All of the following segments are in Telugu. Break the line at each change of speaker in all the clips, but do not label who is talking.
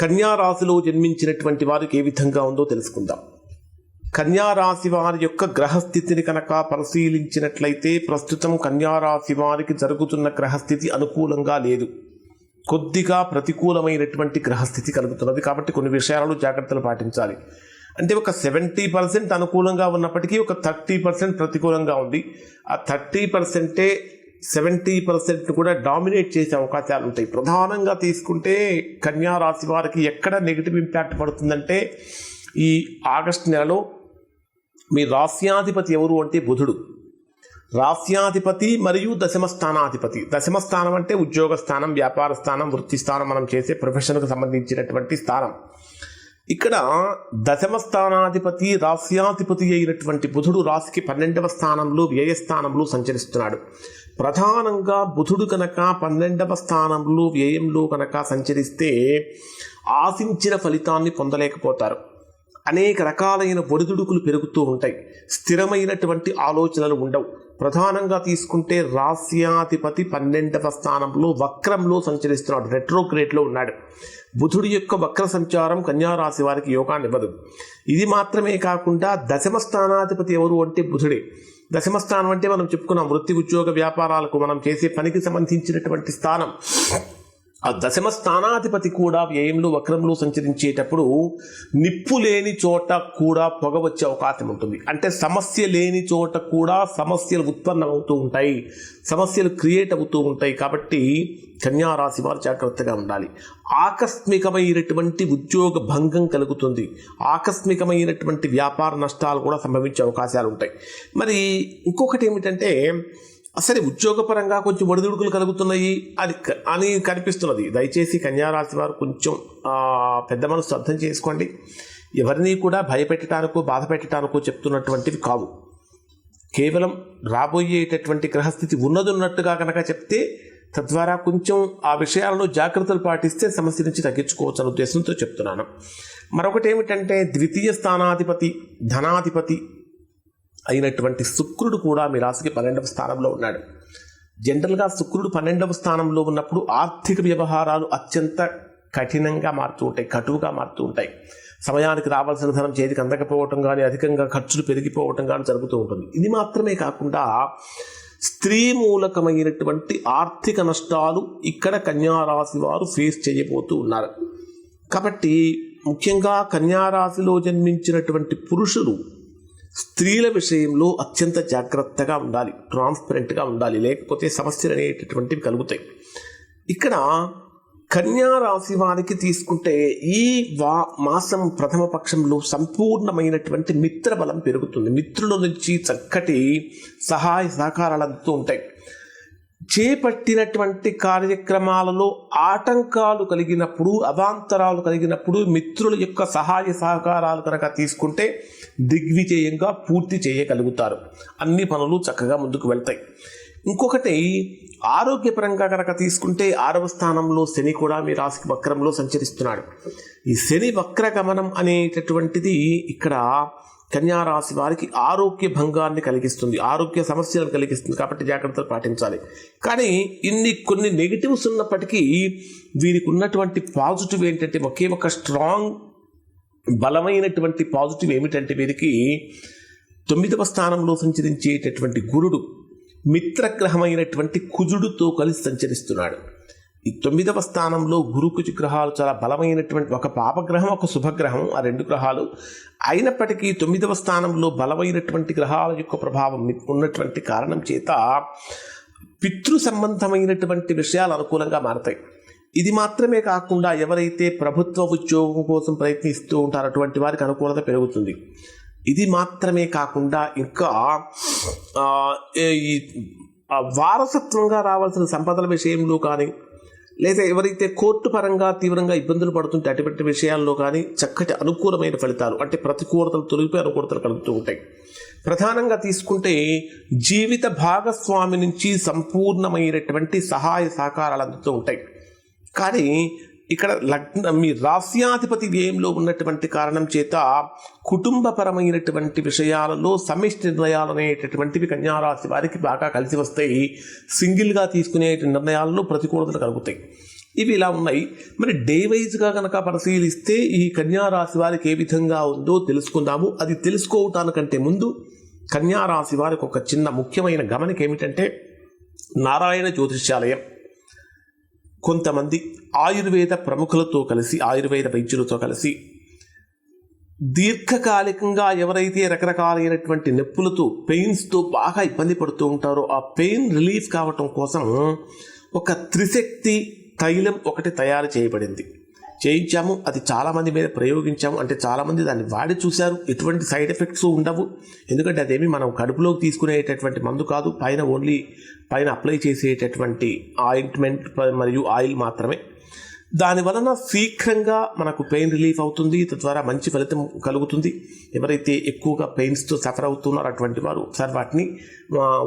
కన్యారాశిలో జన్మించినటువంటి వారికి ఏ విధంగా ఉందో తెలుసుకుందాం. కన్యారాశి వారి యొక్క గ్రహస్థితిని కనుక పరిశీలించినట్లయితే ప్రస్తుతం కన్యారాశి వారికి జరుగుతున్న గ్రహస్థితి అనుకూలంగా లేదు. కొద్దిగా ప్రతికూలమైనటువంటి గ్రహస్థితి కలుగుతున్నది కాబట్టి కొన్ని విషయాలలో జాగ్రత్తలు పాటించాలి. అంటే ఒక సెవెంటీ పర్సెంట్ అనుకూలంగా ఉన్నప్పటికీ ఒక థర్టీ పర్సెంట్ ప్రతికూలంగా ఉంది. ఆ థర్టీ పర్సెంటే సెవెంటీ పర్సెంట్ కూడా డామినేట్ చేసే అవకాశాలు ఉంటాయి. ప్రధానంగా తీసుకుంటే కన్యా రాశి వారికి ఎక్కడ నెగిటివ్ ఇంపాక్ట్ పడుతుందంటే ఈ ఆగస్ట్ నెలలో మీ రాస్యాధిపతి ఎవరు అంటే బుధుడు. రాస్యాధిపతి మరియు దశమ స్థానాధిపతి. దశమ స్థానం అంటే ఉద్యోగ స్థానం వ్యాపార స్థానం వృత్తి స్థానం మనం చేసే ప్రొఫెషన్కు సంబంధించినటువంటి స్థానం. ఇక్కడ దశమ స్థానాధిపతి రాస్యాధిపతి అయినటువంటి బుధుడు రాశికి పన్నెండవ స్థానంలో వ్యయస్థానంలో సంచరిస్తున్నాడు. ప్రధానంగా బుధుడు కనుక పన్నెండవ స్థానంలో వ్యయంలో కనుక సంచరిస్తే ఆశించిన ఫలితాన్ని పొందలేకపోతారు. అనేక రకాలైన ఒడిదుడుకులు పెరుగుతూ ఉంటాయి. స్థిరమైనటువంటి ఆలోచనలు ఉండవు. ప్రధానంగా తీసుకుంటే రాస్యాధిపతి పన్నెండవ స్థానంలో వక్రంలో సంచరిస్తున్నాడు. రెట్రోగ్రేడ్లో ఉన్నాడు. బుధుడి యొక్క వక్ర సంచారం కన్యారాశి వారికి యోగాన్ని ఇవ్వదు. ఇది మాత్రమే కాకుండా దశమ స్థానాధిపతి ఎవరు అంటే బుధుడే. దశమ స్థానం అంటే మనం చెప్పుకున్నాం వృత్తి ఉద్యోగ వ్యాపారాలకు మనం చేసే పనికి సంబంధించినటువంటి స్థానం. ఆ దశమ స్థానాధిపతి కూడా వ్యయంలో వక్రంలో సంచరించేటప్పుడు నిప్పు లేని చోట కూడా పొగ వచ్చే అవకాశం ఉంటుంది. అంటే సమస్య లేని చోట కూడా సమస్యలు ఉత్పన్నం అవుతూ ఉంటాయి. సమస్యలు క్రియేట్ అవుతూ ఉంటాయి కాబట్టి కన్యారాశి వారు జాగ్రత్తగా ఉండాలి. ఆకస్మికమైనటువంటి ఉద్యోగ భంగం కలుగుతుంది. ఆకస్మికమైనటువంటి వ్యాపార నష్టాలు కూడా సంభవించే అవకాశాలు ఉంటాయి. మరి ఇంకొకటి ఏమిటంటే అసలు ఉద్యోగపరంగా కొంచెం ఒడిదుడుకులు కలుగుతున్నాయి. అది క- అని కనిపిస్తున్నది. దయచేసి కన్యారాశి వారు కొంచెం పెద్ద మనసు అర్థం చేసుకోండి. ఎవరిని కూడా భయపెట్టడానికో బాధ పెట్టడానికో చెప్తున్నటువంటివి కావు. కేవలం రాబోయేటటువంటి గ్రహస్థితి ఉన్నదున్నట్టుగా కనుక చెప్తే తద్వారా కొంచెం ఆ విషయాలను జాగ్రత్తలు పాటిస్తే సమస్య నుంచి తగ్గించుకోవచ్చు అనే ఉద్దేశంతో చెప్తున్నాను. మరొకటి ఏమిటంటే ద్వితీయ స్థానాధిపతి ధనాధిపతి అయినటువంటి శుక్రుడు కూడా మీ రాశికి పన్నెండవ స్థానంలో ఉన్నాడు. జనరల్గా శుక్రుడు పన్నెండవ స్థానంలో ఉన్నప్పుడు ఆర్థిక వ్యవహారాలు అత్యంత కఠినంగా మారుతూ ఉంటాయి కటువుగా మారుతూ ఉంటాయి. సమయానికి రావాల్సిన ధనం చేతికి అందకపోవటం కానీ అధికంగా ఖర్చులు పెరిగిపోవటం కానీ జరుగుతూ ఉంటుంది. ఇది మాత్రమే కాకుండా స్త్రీ మూలకమైనటువంటి ఆర్థిక నష్టాలు ఇక్కడ కన్యారాశి వారు ఫేస్ చేయబోతూ ఉన్నారు. కాబట్టి ముఖ్యంగా కన్యారాశిలో జన్మించినటువంటి పురుషులు స్త్రీల విషయంలో అత్యంత జాగ్రత్తగా ఉండాలి ట్రాన్స్పరెంట్గా ఉండాలి లేకపోతే సమస్యలు అనేటటువంటివి కలుగుతాయి. ఇక్కడ కన్యా రాశి వారికి తీసుకుంటే ఈ వా మాసం ప్రథమ పక్షంలో సంపూర్ణమైనటువంటి మిత్ర బలం పెరుగుతుంది. మిత్రుల నుంచి చక్కటి సహాయ సహకారాలు అందుతూ ఉంటాయి. చేపట్టినటువంటి కార్యక్రమాలలో ఆటంకాలు కలిగినప్పుడు అవాంతరాలు కలిగినప్పుడు మిత్రుల యొక్క సహాయ సహకారాలు కనుక తీసుకుంటే దిగ్విజయంగా పూర్తి చేయగలుగుతారు. అన్ని పనులు చక్కగా ముందుకు వెళ్తాయి. ఇంకొకటి ఆరోగ్యపరంగా కనుక తీసుకుంటే ఆరవ స్థానంలో శని కూడా మీ రాశికి వక్రంలో సంచరిస్తున్నాడు. ఈ శని వక్ర గమనం అనేటటువంటిది ఇక్కడ కన్యారాశి వారికి ఆరోగ్య భంగాన్ని కలిగిస్తుంది ఆరోగ్య సమస్యలను కలిగిస్తుంది కాబట్టి జాగ్రత్తలు పాటించాలి. కానీ ఇన్ని కొన్ని నెగిటివ్స్ ఉన్నప్పటికీ వీరికి ఉన్నటువంటి పాజిటివ్ ఏంటంటే ఒకే ఒక స్ట్రాంగ్ బలమైనటువంటి పాజిటివ్ ఏమిటంటే వీరికి తొమ్మిదవ స్థానంలో సంచరించేటటువంటి గురుడు మిత్రగ్రహమైనటువంటి కుజుడుతో కలిసి సంచరిస్తున్నాడు. ఈ తొమ్మిదవ స్థానంలో గురుకుజి గ్రహాలు చాలా బలమైనటువంటి ఒక పాపగ్రహం ఒక శుభగ్రహం ఆ రెండు గ్రహాలు. అయినప్పటికీ తొమ్మిదవ స్థానంలో బలమైనటువంటి గ్రహాల యొక్క ప్రభావం ఉన్నటువంటి కారణం చేత పితృ సంబంధమైనటువంటి విషయాలు అనుకూలంగా మారతాయి. ఇది మాత్రమే కాకుండా ఎవరైతే ప్రభుత్వ ఉద్యోగం కోసం ప్రయత్నిస్తూ ఉంటారో అటువంటి వారికి అనుకూలత పెరుగుతుంది. ఇది మాత్రమే కాకుండా ఇంకా ఈ వారసత్వంగా రావాల్సిన సంపదల విషయంలో కానీ లేదా ఎవరైతే కోర్టు పరంగా తీవ్రంగా ఇబ్బందులు పడుతుంటే అటువంటి విషయాల్లో కానీ చక్కటి అనుకూలమైన ఫలితాలు అంటే ప్రతికూలతలు తొలగిపోయి అనుకూలతలు కలుగుతూ ఉంటాయి. ప్రధానంగా తీసుకుంటే జీవిత భాగస్వామి నుంచి సంపూర్ణమైనటువంటి సహాయ సహకారాలు అందుతూ ఉంటాయి. కానీ ఇక్కడ లగ్న మీ రాస్యాధిపతి వ్యయంలో ఉన్నటువంటి కారణం చేత కుటుంబపరమైనటువంటి విషయాలలో సమిష్టి నిర్ణయాలు అనేటటువంటివి కన్యారాశి వారికి బాగా కలిసి వస్తాయి. సింగిల్గా తీసుకునే నిర్ణయాలలో ప్రతికూలతలు కలుగుతాయి. ఇవి ఇలా ఉన్నాయి. మరి డే వైజ్గా కనుక పరిశీలిస్తే ఈ కన్యారాశి వారికి ఏ విధంగా ఉందో తెలుసుకుందాము. అది తెలుసుకోవటానికంటే ముందు కన్యారాశి వారికి ఒక చిన్న ముఖ్యమైన గమనిక ఏమిటంటే నారాయణ జ్యోతిష్యాలయం. కొంతమంది ఆయుర్వేద ప్రముఖులతో కలిసి ఆయుర్వేద వైద్యులతో కలిసి దీర్ఘకాలికంగా ఎవరైతే రకరకాలైనటువంటి నొప్పులతో పెయిన్స్తో బాగా ఇబ్బంది పడుతూ ఉంటారో ఆ పెయిన్ రిలీఫ్ కావటం కోసం ఒక త్రిశక్తి తైలం ఒకటి తయారు చేయబడింది. చేయించాము అది చాలామంది మీద ప్రయోగించాము అంటే చాలామంది దాన్ని వాడి చూశారు ఎటువంటి సైడ్ ఎఫెక్ట్స్ ఉండవు. ఎందుకంటే అదేమి మనం కడుపులోకి తీసుకునేటటువంటి మందు కాదు పైన ఓన్లీ పైన అప్లై చేసేటటువంటి ఆయింట్మెంట్ మరియు ఆయిల్ మాత్రమే. దాని వలన శీఘ్రంగా మనకు పెయిన్ రిలీఫ్ అవుతుంది. తద్వారా మంచి ఫలితం కలుగుతుంది. ఎవరైతే ఎక్కువగా పెయిన్స్తో సఫర్ అవుతున్నారో అటువంటి వారు ఒకసారి వాటిని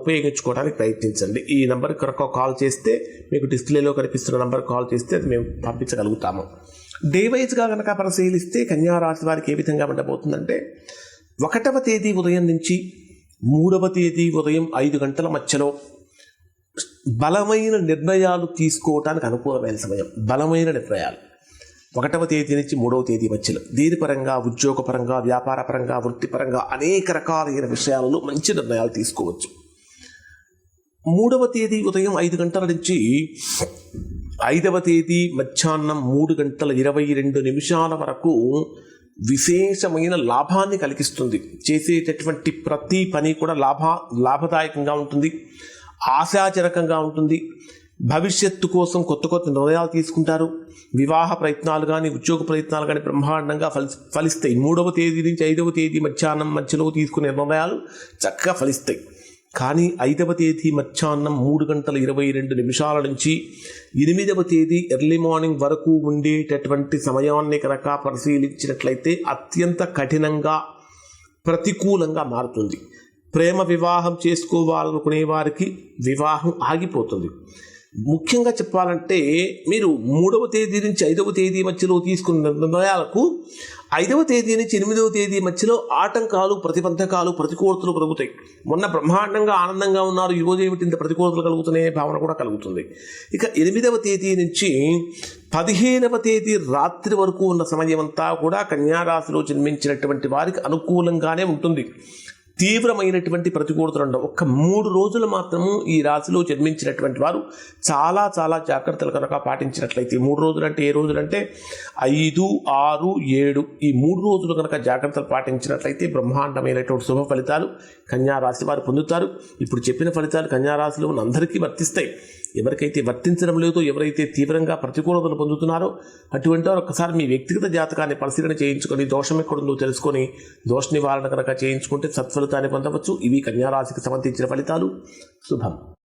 ఉపయోగించుకోవడానికి ప్రయత్నించండి. ఈ నెంబర్కి కనుక కాల్ చేస్తే మీకు డిస్ప్లేలో కనిపిస్తున్న నెంబర్ కాల్ చేస్తే అది మేము పంపించగలుగుతాము. డే వైజ్గా కనుక పరిశీలిస్తే కన్యారాశి వారికి ఏ విధంగా ఉండబోతుందంటే ఒకటవ తేదీ ఉదయం నుంచి మూడవ తేదీ ఉదయం ఐదు గంటల మధ్యలో బలమైన నిర్ణయాలు తీసుకోవటానికి అనుకూలమైన సమయం. బలమైన నిర్ణయాలు. ఒకటవ తేదీ నుంచి మూడవ తేదీ మధ్యలో దీని పరంగా ఉద్యోగపరంగా వ్యాపారపరంగా వృత్తిపరంగా అనేక రకాలైన విషయాలలో మంచి నిర్ణయాలు తీసుకోవచ్చు. మూడవ తేదీ ఉదయం ఐదు గంటల నుంచి ఐదవ తేదీ మధ్యాహ్నం మూడు గంటల ఇరవై రెండు నిమిషాల వరకు విశేషమైన లాభాన్ని కలిగిస్తుంది. చేసేటటువంటి ప్రతి పని కూడా లాభ లాభదాయకంగా ఉంటుంది. ఆశాజనకంగా ఉంటుంది. భవిష్యత్తు కోసం కొత్త కొత్త నిర్ణయాలు తీసుకుంటారు. వివాహ ప్రయత్నాలు కానీ ఉద్యోగ ప్రయత్నాలు కానీ బ్రహ్మాండంగా ఫలి ఫలిస్తాయి. మూడవ తేదీ నుంచి ఐదవ తేదీ మధ్యాహ్నం మధ్యలో తీసుకునే నిర్ణయాలు చక్కగా ఫలిస్తాయి. కానీ ఐదవ తేదీ మధ్యాహ్నం మూడు గంటల ఇరవై రెండు నిమిషాల నుంచి ఎనిమిదవ తేదీ ఎర్లీ మార్నింగ్ వరకు ఉండేటటువంటి సమయాన్ని కనుక పరిశీలించినట్లయితే అత్యంత కఠినంగా ప్రతికూలంగా మారుతుంది. ప్రేమ వివాహం చేసుకోవాలనుకునే వారికి వివాహం ఆగిపోతుంది. ముఖ్యంగా చెప్పాలంటే మీరు మూడవ తేదీ నుంచి ఐదవ తేదీ మధ్యలో తీసుకున్న నిర్ణయాలకు ఐదవ తేదీ నుంచి ఎనిమిదవ తేదీ మధ్యలో ఆటంకాలు ప్రతిబంధకాలు ప్రతికూలతలు కలుగుతాయి మొన్న బ్రహ్మాండంగా ఆనందంగా ఉన్నారు ఈ రోజు ఏమిటి ఇంత ప్రతికూలతలు కలుగుతున్నాయనే భావన కూడా కలుగుతుంది. ఇక ఎనిమిదవ తేదీ నుంచి పదిహేనవ తేదీ రాత్రి వరకు ఉన్న సమయం అంతా కూడా కన్యారాశిలో జన్మించినటువంటి వారికి అనుకూలంగానే ఉంటుంది. తీవ్రమైనటువంటి ప్రతికూలతలు ఉండవు. ఒక్క మూడు రోజులు మాత్రము ఈ రాశిలో జన్మించినటువంటి వారు చాలా చాలా జాగ్రత్తలు కనుక పాటించినట్లయితే మూడు రోజులు అంటే ఏ రోజులు అంటే ఐదు ఆరు ఏడు ఈ మూడు రోజులు కనుక జాగ్రత్తలు పాటించినట్లయితే బ్రహ్మాండమైనటువంటి శుభ ఫలితాలు కన్యా రాశి వారు పొందుతారు. ఇప్పుడు చెప్పిన ఫలితాలు కన్యా రాశిలో ఉన్న అందరికీ వర్తిస్తాయి. ఎవరికైతే వర్తించడం లేదో ఎవరైతే తీవ్రంగా ప్రతికూలతలు పొందుతున్నారో అటువంటి వారు ఒకసారి మీ వ్యక్తిగత జాతకాన్ని పరిశీలన చేయించుకొని దోషం ఎక్కడుందో తెలుసుకొని దోష నివారణ కనుక చేయించుకుంటే ఫలితాన్ని పొందవచ్చు. ఇవి కన్యారాశికి సంబంధించిన ఫలితాలు. శుభం.